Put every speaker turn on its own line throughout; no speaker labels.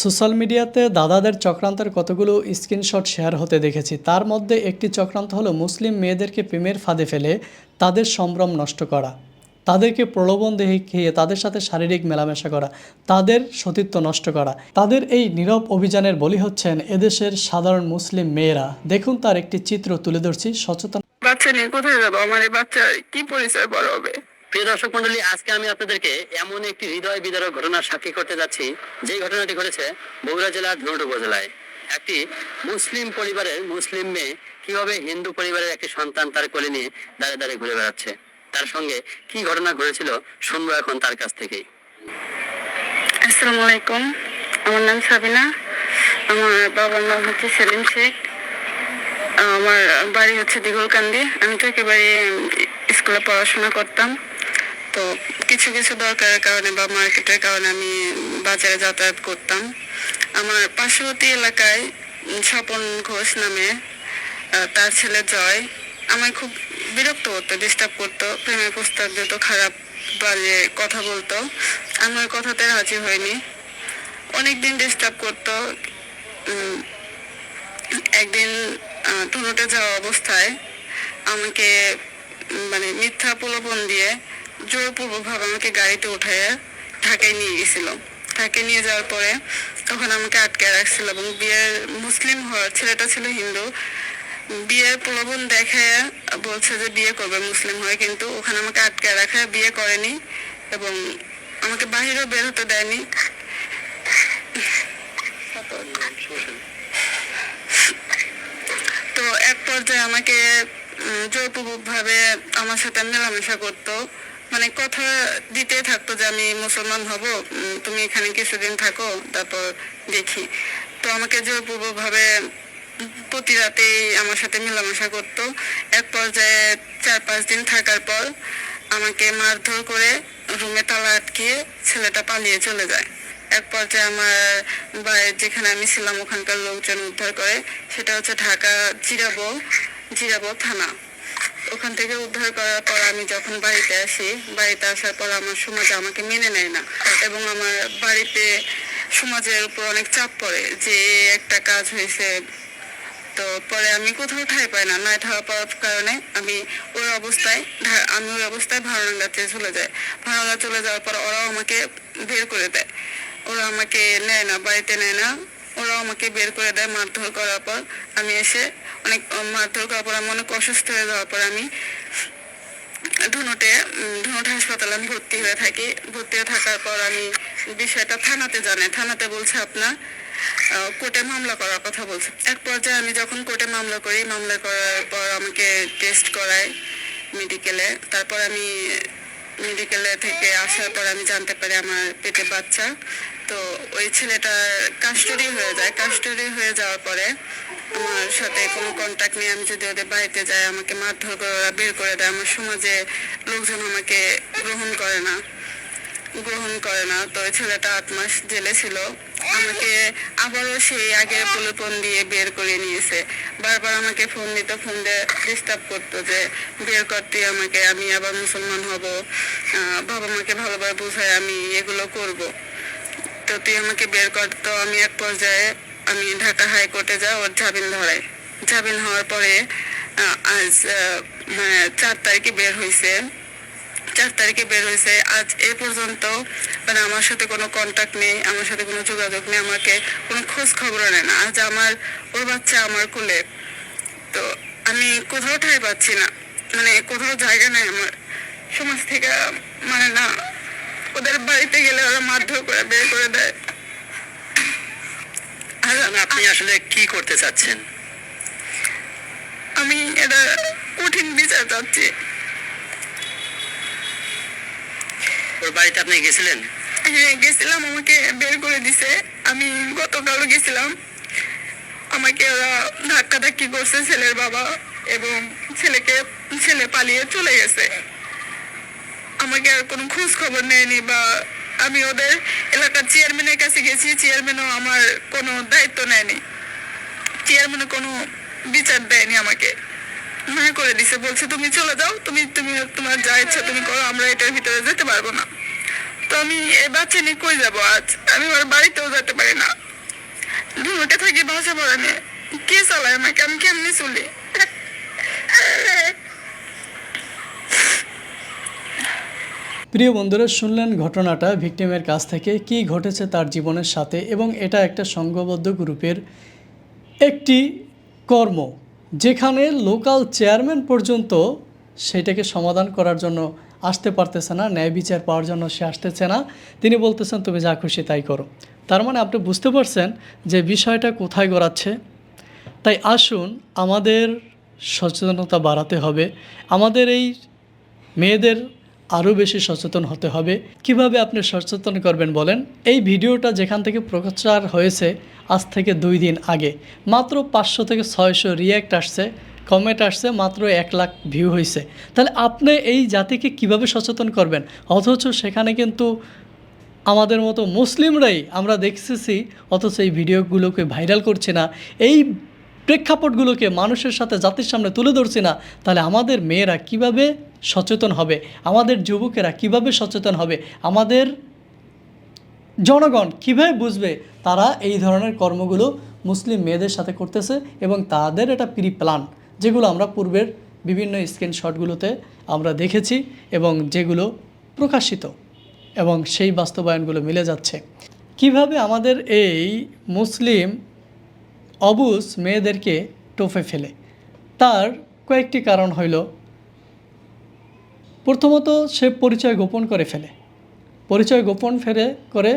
Social মিডিয়াতে দাদাদের চক্রান্তের কতগুলো স্ক্রিনশট শেয়ার হতে দেখেছি, তার মধ্যে একটি চক্রান্ত হলো মুসলিম মেয়েদেরকে প্রেমের ফাঁদে ফেলে, তাদের সম্ভ্রম নষ্ট করা, তাদেরকে প্রলোভন দেখিয়ে তাদের সাথে শারীরিক মেলামেশা করা, তাদের সতীত্ব নষ্ট করা। তাদের এই নীরব অভিযানের বলি হচ্ছেন এদেশের সাধারণ মুসলিম মেয়েরা। দেখুন তার একটি চিত্র তুলে ধরছি, সচেতন
বাচ্চা নিয়ে কোথায় যাব? আমার এই বাচ্চা কি পরিচয় বড় হবে?
প্রিয় দর্শক মন্ডলী, আজকে আমি আপনাদেরকে এমন একটি হৃদয় বিদারক ঘটনার সাক্ষী করতে যাচ্ছি। যে ঘটনাটি ঘটেছে বগুড়া জেলার ধনুট উপজেলায়। একটি মুসলিম পরিবারের মুসলিম মেয়ে কীভাবে হিন্দু পরিবারের একটি সন্তান তার কোলে নিয়ে দাঁড়িয়ে দাঁড়িয়ে ঘুরে বেড়াচ্ছে, তার সঙ্গে কি ঘটনা ঘটেছিল শুনব এখন তার কাছ থেকেই।
আসসালামু আলাইকুম। আমার নাম সাবিনা। আমার বাবার নাম হচ্ছে সেলিম শেখ। আমার বাড়ি হচ্ছে দিগলকান্দি আমি তো একেবারে স্কুলে পড়াশোনা করতাম। তো কিছু কিছু দরকারের কারণে বা মার্কেটের কারণে আমি বাজারে যাতায়াত করতাম। আমার পার্শ্ববর্তী এলাকায় স্বপন ঘোষ নামে তার ছেলে জয় আমায় খুব বিরক্ত করতো ডিস্টার্ব করতো প্রেমের প্রস্তাব দিত খারাপ বাজে কথা বলতো। আমার কথাতে রাজি হয়নি। অনেকদিন ডিস্টার্ব করতো। একদিন আহ, যাওয়া অবস্থায় আমাকে মানে মিথ্যা প্রলোভন দিয়ে জোরপূর্বকভাবে আমাকে গাড়িতে উঠাইয়া ঢাকায় নিয়ে গেছিল। ঢাকায় নিয়ে যাওয়ার পরে তখন আমাকে আটকে রাখছিল এবং বিয়ের মুসলিম হওয়ার ছেলেটা ছিল হিন্দু। বিয়ের প্রলোভন দেখায় বলছে যে বিয়ে করবে মুসলিম হয়ে কিন্তু ওখানে আমাকে আটকে রাখায় বিয়ে করেনি এবং আমাকে বাহিরেও বের হতে দেয়নি। তো এক পর্যায়ে আমাকে উম, জোরপূর্বকভাবে আমার সাথে মেলামেশা করতো। মানে কথা দিতে থাকতো যে আমি মুসলমান হব তুমি এখানে কিছুদিন থাকো, তারপর দেখি। তো আমাকে জোরপূর্বকভাবে প্রতি রাতেই আমার সাথে মেলামেশা করতো। এক পর্যায়ে চার পাঁচ দিন থাকার পর আমাকে মারধর করে রুমে তালা আটকিয়ে ছেলেটা পালিয়ে চলে যায়। এক পর্যায়ে আমার বাড়ির যেখানে আমি ছিলাম, ওখানকার লোকজন উদ্ধার করে, সেটা হচ্ছে ঢাকা জিরাবো জিরাবো থানা। ওখান থেকে উদ্ধার করার পর আমি যখন বাড়িতে আসি, বাড়িতে আসার পর আমার সমাজ আমাকে মেনে নেয় না। এবং আমার বাড়িতে সমাজের উপর অনেক চাপ পড়ে যে একটা কাজ হয়েছে, তো পরে আমি কোথাও ঠাই পাই না। না ঠাই পাওয়ার কারণে আমি ওই অবস্থায় আমি ওই অবস্থায় ভাড়াঙ্গাতে চলে যাই। ভাড়াঙ্গা চলে যাওয়ার পর ওরাও আমাকে বের করে দেয়। ওরা আমাকে নেয় না, বাড়িতে নেয় না। ওরাও আমাকে বের করে দেয়। মারধর করার পর আমি এসে অনেক মারধর করার পর আমি অনেক অসুস্থ হয়ে যাওয়ার পর আমি ধুনুটে ধুনুট হাসপাতালে আমি ভর্তি হয়ে থাকি। ভর্তি হয়ে থাকার পর আমি বিষয়টা থানাতে জানাই। থানাতে বলছে আপনার কোর্টে মামলা করার কথা বলছে। এক পর্যায়ে আমি যখন কোর্টে মামলা করি, মামলা করার পর আমাকে টেস্ট করায় মেডিকেলে। তারপর আমি মেডিকেলে থেকে আসার পর আমি জানতে পারি আমার পেটে বাচ্চা। তো ওই ছেলেটার কাস্টডি হয়ে যায় কাস্টডি হয়ে যাওয়ার পরে আমার সাথে কোনো কন্ট্যাক্ট নেই, আমি যদি ওদের বাড়িতে যাই, আমাকে মারধর করে, ওরা বের করে দেয়, আমার সমাজে লোকজন আমাকে গ্রহণ করে না, গ্রহণ করে না। তো ছেলেটা আট মাস জেলে ছিল। আমাকে আবারও সেই আগের প্রলোভন দিয়ে বের করে নিয়েছে। বারবার আমাকে ফোন দিত ফোন দিয়ে ডিস্টার্ব করতো যে, বের করতে আমাকে, আমি আবার মুসলমান হব। বাবা মাকে ভালোভাবে বোঝায় আমি এগুলো করব। তুই আমাকে বের করতো আমি এক পর্যায়ে আমি ঢাকা হাইকোর্টে যাই, ওর জামিন ধরাই। জামিন হওয়ার পরে আজ মানে চার তারিখে বের হয়েছে চার তারিখে বের হয়েছে আজ এ পর্যন্ত মানে আমার সাথে কোনো কন্টাক্ট নেই, আমার সাথে কোনো যোগাযোগ নেই, আমাকে কোনো খোঁজ খবর নেয় না। আজ আমার, ওর বাচ্চা আমার কোলে। তো আমি কোথাও ঠাই পাচ্ছি না। মানে কোথাও জায়গা নেই আমার। সমাজ থেকে মানে না ওদের বাড়িতে গেলে ওরা মারধর করে বের করে দেয়। আর
আপনি আসলে কি করতে চাচ্ছেন?
আমি এটা কঠিন বিচার চাচ্ছি।
ওর বাড়িতে আপনি গেছিলেন?
হ্যাঁ গেছিলাম আমাকে বের করে দিছে। আমি গতকালও গেছিলাম। আমাকে ওরা ধাক্কা ধাক্কি করছে ছেলের বাবা এবং ছেলেকে ছেলে পালিয়ে চলে গেছে। আমাকে আর কোনো খোঁজ খবর নেয়নি বা আমি ওদের এলাকার চেয়ারম্যানের কাছে গেছি চেয়ারম্যানও আমার কোনো দায়িত্ব নেয়নি। চেয়ারম্যানও কোনো বিচার দেয়নি আমাকে। না করে দিছে, বলছে, তুমি চলে যাও, তুমি তুমি, তোমার যা ইচ্ছা তুমি করো, আমরা এটার ভিতরে যেতে পারব না। তো আমি এই বাচ্চা নিয়ে কই যাব আজ? আমি আমার বাড়িতেও যেতে পারি না। বাসে পড়ে নে কে চালায় আমাকে? আমি কেমনি চলি?
প্রিয় বন্ধুরা, শুনলেন ঘটনাটা ভিকটিমের কাছ থেকে। কি ঘটেছে তার জীবনের সাথে? এবং এটা একটা সংঘবদ্ধ গ্রুপের একটি কর্ম, যেখানে লোকাল চেয়ারম্যান পর্যন্ত সেটাকে সমাধান করার জন্য আসতে পারতেছে না, ন্যায় বিচার পাওয়ার জন্য সে আসতেছে না। তিনি বলতেছেন, তুমি যা খুশি তাই করো। তার মানে আপনি বুঝতে পারছেন যে বিষয়টা কোথায় গড়াচ্ছে। তাই আসুন, আমাদের সচেতনতা বাড়াতে হবে। আমাদের এই মেয়েদের আরও বেশি সচেতন হতে হবে। কীভাবে আপনি সচেতন করবেন বলেন? এই ভিডিওটা যেখান থেকে প্রচার হয়েছে আজ থেকে দুই দিন আগে। মাত্র পাঁচশো থেকে ছয়শো রিয়্যাক্ট আসছে। কমেন্ট আসছে, মাত্র এক লাখ ভিউ হয়েছে। তাহলে আপনি এই জাতিকে কীভাবে সচেতন করবেন? অথচ সেখানে কিন্তু আমাদের মতো মুসলিমরাই আমরা দেখতেছি, অথচ এই ভিডিওগুলোকে ভাইরাল করছে না। এই প্রেক্ষাপটগুলোকে মানুষের সাথে জাতির সামনে তুলে ধরছি না, তাহলে আমাদের মেয়েরা কীভাবে সচেতন হবে? আমাদের যুবকেরা কীভাবে সচেতন হবে? আমাদের জনগণ কীভাবে বুঝবে তারা এই ধরনের কর্মগুলো মুসলিম মেয়েদের সাথে করতেছে এবং তাদের এটা প্রি প্ল্যান যেগুলো আমরা পূর্বের বিভিন্ন স্ক্রিনশটগুলোতে আমরা দেখেছি এবং যেগুলো প্রকাশিত এবং সেই বাস্তবায়নগুলো মিলে যাচ্ছে। কীভাবে আমাদের এই মুসলিম অবুজ মেয়েদেরকে টোপে ফেলে। তার কয়েকটি কারণ হইল। প্রথমত, সে পরিচয় গোপন করে ফেলে। পরিচয় গোপন ফেলে করে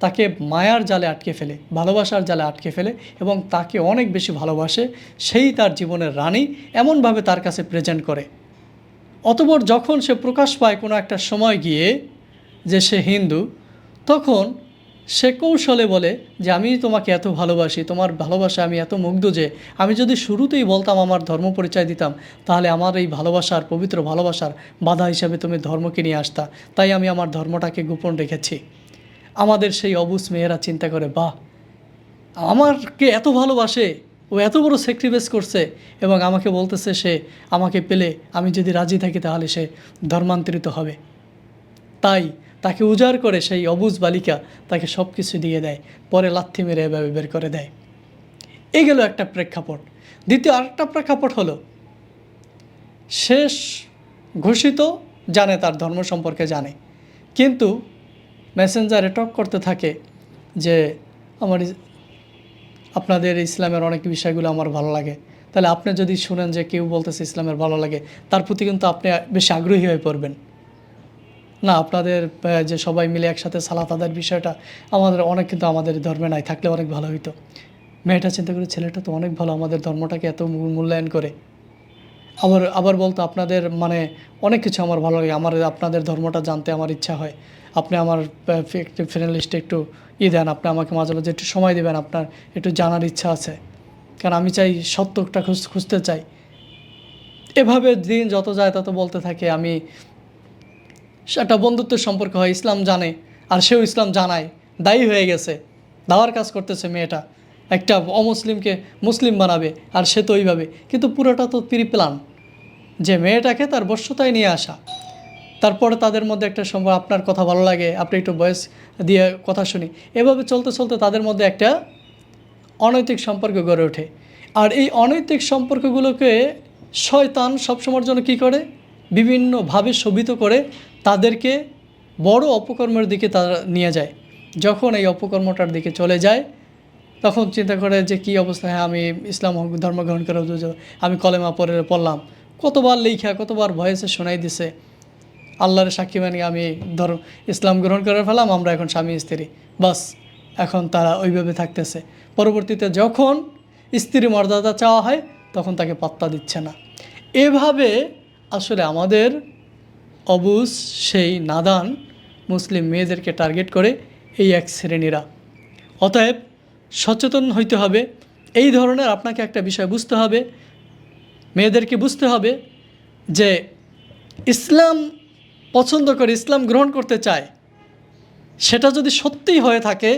তাকে মায়ার জালে আটকে ফেলে, ভালোবাসার জালে আটকে ফেলে এবং তাকে অনেক বেশি ভালোবাসে। সেই তার জীবনের রানী এমনভাবে তার কাছে প্রেজেন্ট করে। অতপর যখন সে প্রকাশ পায় কোনো একটা সময় গিয়ে যে সে হিন্দু, তখন সে কৌশলে বলে যে, আমি তোমাকে এত ভালোবাসি, তোমার ভালোবাসা আমি এত মুগ্ধ যে, আমি যদি শুরুতেই বলতাম আমার ধর্ম পরিচয় দিতাম, তাহলে আমার এই ভালোবাসার, পবিত্র ভালোবাসার বাধা হিসাবে তুমি ধর্মকে নিয়ে আসতা। তাই আমি আমার ধর্মটাকে গোপন রেখেছি। আমাদের সেই অবুজ মেয়েরা চিন্তা করে, বাহ! আমারকে এত ভালোবাসে, ও এত বড় স্যাক্রিফাইস করছে। এবং আমাকে বলতেছে সে, আমাকে পেলে আমি যদি রাজি থাকি তাহলে সে ধর্মান্তরিত হবে। তাই তাকে উজাড় করে সেই অবুজ বালিকা তাকে সব কিছু দিয়ে দেয়, পরে লাথি মেরে এভাবে বের করে দেয়। এই গেল একটা প্রেক্ষাপট। দ্বিতীয় আরেকটা প্রেক্ষাপট হলো, শেষ ঘোষিত জানে তার ধর্ম সম্পর্কে জানে। কিন্তু মেসেঞ্জারে টক করতে থাকে যে, আমার আপনাদের ইসলামের অনেক বিষয়গুলো আমার ভালো লাগে। তাহলে আপনি যদি শুনেন যে কেউ বলতেছে ইসলামের ভালো লাগে, তার প্রতি কিন্তু আপনি বেশি আগ্রহী হয়ে পড়বেন। না, আপনাদের যে সবাই মিলে একসাথে সালাত আদার বিষয়টা, আমাদের অনেক কিন্তু আমাদের ধর্মে নাই, থাকলে অনেক ভালো হইতো। মেয়েটা চিন্তা করে, ছেলেটা তো অনেক ভালো, আমাদের ধর্মটাকে এত মূল্যায়ন করে। আবার আবার বলতো, আপনাদের মানে অনেক কিছু আমার ভালো লাগে, আমার, আপনাদের ধর্মটা জানতে আমার ইচ্ছা হয়। আপনি আমার ফ্রেন্ড লিস্টে একটু ই দেন, আপনি আমাকে মাঝে মাঝে একটু সময় দেবেন, আপনার একটু জানার ইচ্ছা আছে। কারণ আমি চাই, সত্যটা খুঁজতে চাই। এভাবে দিন যত যায়, তত বলতে থাকে, আমি একটা বন্ধুত্বের সম্পর্ক হয়, ইসলাম জানে, আর সেও ইসলাম জানায়। দায়ী হয়ে গেছে। দাওয়ার কাজ করতেছে মেয়েটা। একটা অমুসলিমকে মুসলিম বানাবে, আর সে তো ওইভাবে। কিন্তু পুরোটা তো প্রি প্ল্যান যে মেয়েটাকে তার বশ্যতায় নিয়ে আসা। তারপরে তাদের মধ্যে একটা সম্ভব আপনার কথা ভালো লাগে, আপনি একটু বয়স দিয়ে কথা শুনি। এভাবে চলতে চলতে তাদের মধ্যে একটা অনৈতিক সম্পর্ক গড়ে ওঠে। আর এই অনৈতিক সম্পর্কগুলোকে শয়তান সবসময়ের জন্য কী করে? বিভিন্নভাবে শোভিত করে তাদেরকে বড় অপকর্মের দিকে তারা নিয়ে যায়। যখন এই অপকর্মটার দিকে চলে যায়, তখন চিন্তা করে যে কী অবস্থা হ্যাঁ আমি ইসলাম ধর্ম গ্রহণ করে আমি কলেমা পড়ে পড়লাম। কতবার লেখা, কতবার ভয়েসে শোনাই দিছে, আল্লাহর সাক্ষী মানে আমি ধর ইসলাম গ্রহণ করে ফেলাম আমরা এখন স্বামী স্ত্রী। বাস, এখন তারা ওইভাবে থাকতেছে। পরবর্তীতে যখন স্ত্রী মর্যাদা চাওয়া হয়, তখন তাকে পাত্তা দিচ্ছে না। এভাবে আসলে আমাদের অবুজ সেই নাদান মুসলিম মেয়েদেরকে টার্গেট করে এই এক শ্রেণীরা। অতএব সচেতন হইতে হবে, এই ধরনের আপনাকে একটা বিষয় বুঝতে হবে, মেয়েদেরকে বুঝতে হবে যে ইসলাম পছন্দ করে, ইসলাম গ্রহণ করতে চায়, সেটা যদি সত্যিই হয়ে থাকে,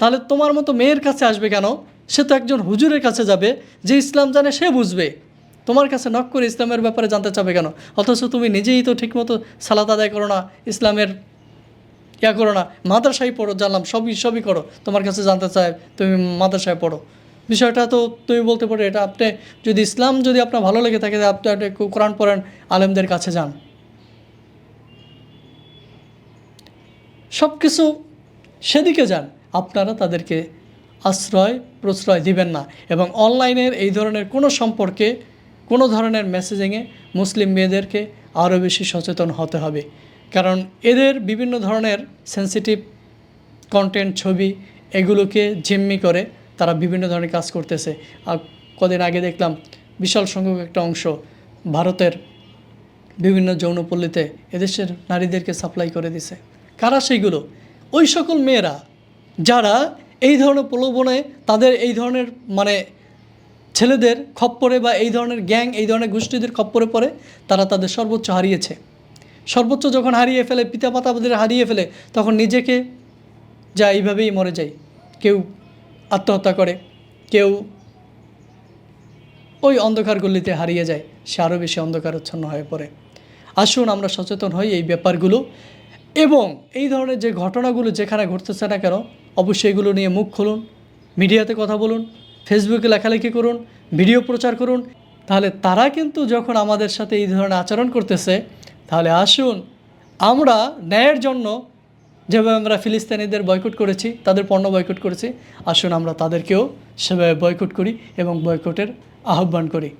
তাহলে তোমার মতো মেয়ের কাছে আসবে কেন? সে তো একজন হুজুরের কাছে যাবে, যে ইসলাম জানে সে বুঝবে। তোমার কাছে নক করে ইসলামের ব্যাপারে জানতে চাবে কেন? অথচ তুমি নিজেই তো ঠিকমতো সালাত আদায় করো না, ইসলামের ইয়া করো না, মাদ্রাসায় পড়ো, জানলাম, সবই সবই করো। তোমার কাছে জানতে চায়, তুমি মাদ্রাসায় পড়ো। বিষয়টা তো তুমি বলতে পারো, এটা আপনি যদি ইসলাম যদি আপনার ভালো লেগে থাকে, আপনি আপনি কোরআন পড়েন, আলেমদের কাছে যান। সব কিছু সেদিকে যান, আপনারা তাদেরকে আশ্রয় প্রশ্রয় দিবেন না। এবং অনলাইনের এই ধরনের কোনো সম্পর্কে কোনো ধরনের মেসেজিংয়ে মুসলিম মেয়েদেরকে আরও বেশি সচেতন হতে হবে। কারণ এদের বিভিন্ন ধরনের সেন্সিটিভ কন্টেন্ট ছবি এগুলোকে জিম্মি করে তারা বিভিন্ন ধরনের কাজ করতেছে। আর কদিন আগে দেখলাম বিশাল সংখ্যক একটা অংশ ভারতের বিভিন্ন যৌনপল্লীতে এদেশের নারীদেরকে সাপ্লাই করে দিছে। কারা সেইগুলো ওই সকল মেয়েরা যারা এই ধরনের প্রলোভনে তাদের এই ধরনের মানে ছেলেদের খপ্পরে বা এই ধরনের গ্যাং, এই ধরনের গোষ্ঠীদের খপ্পরে পড়ে, তারা তাদের সর্বোচ্চ হারিয়েছে। সর্বোচ্চ যখন হারিয়ে ফেলে পিতা পিতামাতাদের হারিয়ে ফেলে, তখন নিজেকে যা এইভাবেই মরে যায়। কেউ আত্মহত্যা করে, কেউ ওই অন্ধকার গল্লিতে হারিয়ে যায়, সে আরও বেশি অন্ধকারচ্ছন্ন হয়ে পড়ে। আসুন আমরা সচেতন হই এই ব্যাপারগুলো এবং এই ধরনের যে ঘটনাগুলো যেখানে ঘটতেছে না কেন, অবশ্যই এগুলো নিয়ে মুখ খুলুন, মিডিয়াতে কথা বলুন ফেসবুকে লেখালেখি করুন, ভিডিও প্রচার করুন, তাহলে তারা কিন্তু যখন আমাদের সাথে এই ধরনের আচরণ করতেছে, তাহলে আসুন আমরা ন্যায়ের জন্য যেভাবে আমরা ফিলিস্তিনিদের বয়কট করেছি, তাদের পণ্য বয়কট করেছি, আসুন আমরা তাদেরকেও সেভাবে বয়কট করি এবং বয়কটের আহ্বান করি।